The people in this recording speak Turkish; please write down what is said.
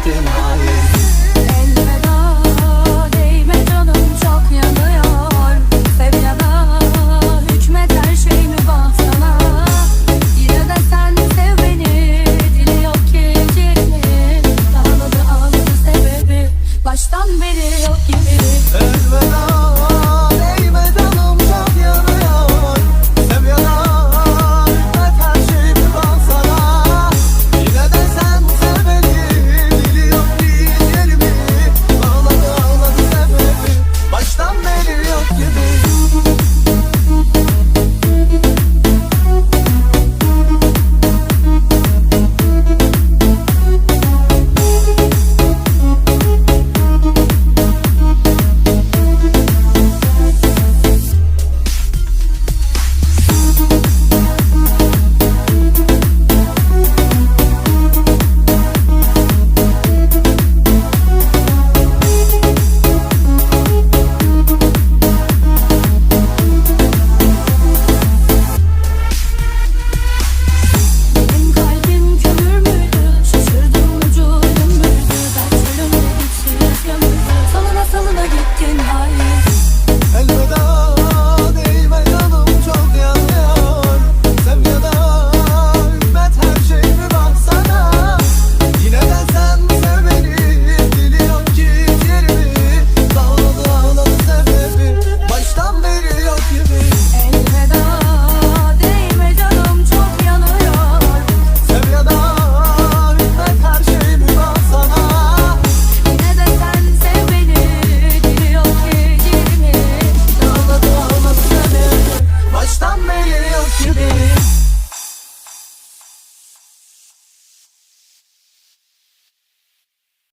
Captain. Masalına gittin hayır. Elbette